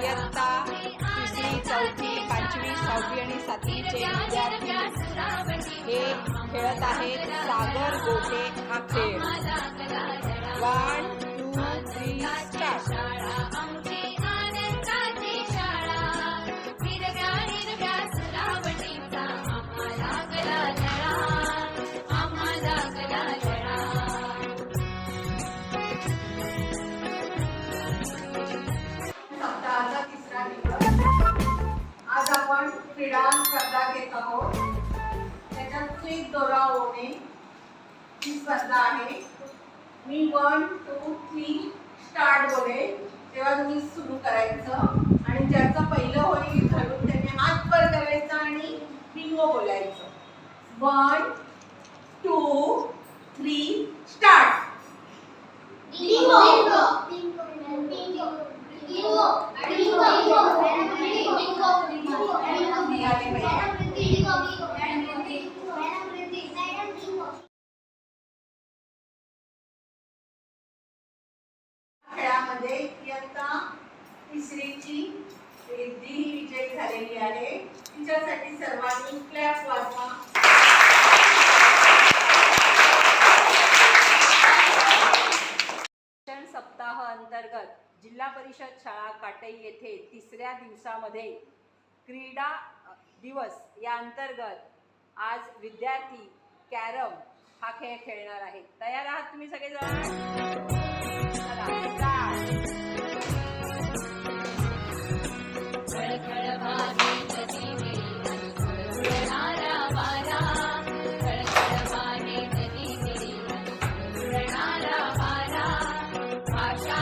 इयत्ता तिसरी चौथी पाचवी सहावी आणि सातवीचे विद्यार्थी हे खेळत आहेत सागर गोटे हा खेळ. आपण क्रीडा स्पर्धा घेत आहोत. त्याच्यात क्लिक दोरा ओढणे ही स्पर्धा आहे. मी वन टू थ्री स्टार्ट बोले. तेव्हा तुम्ही सुरू करायचं. आणि ज्याचं पहिलं होईल धरून त्याने हात वर करायचा आणि बिंगो बोलायचं. वन टू थ्री यामध्ये इयत्ता तिसरीची रिद्धी विजयी झालेली आहे. तिच्यासाठी सर्वांनी क्लॅप वाजवा. सप्ताह अंतर्गत जिल्हा परिषद शाळा काटई येथे तिसऱ्या दिवसामध्ये क्रीडा दिवस या अंतर्गत आज विद्यार्थी कॅरम हा खेळ खेळणार आहेत तयार आहात तुम्ही सगळेजण? Masha.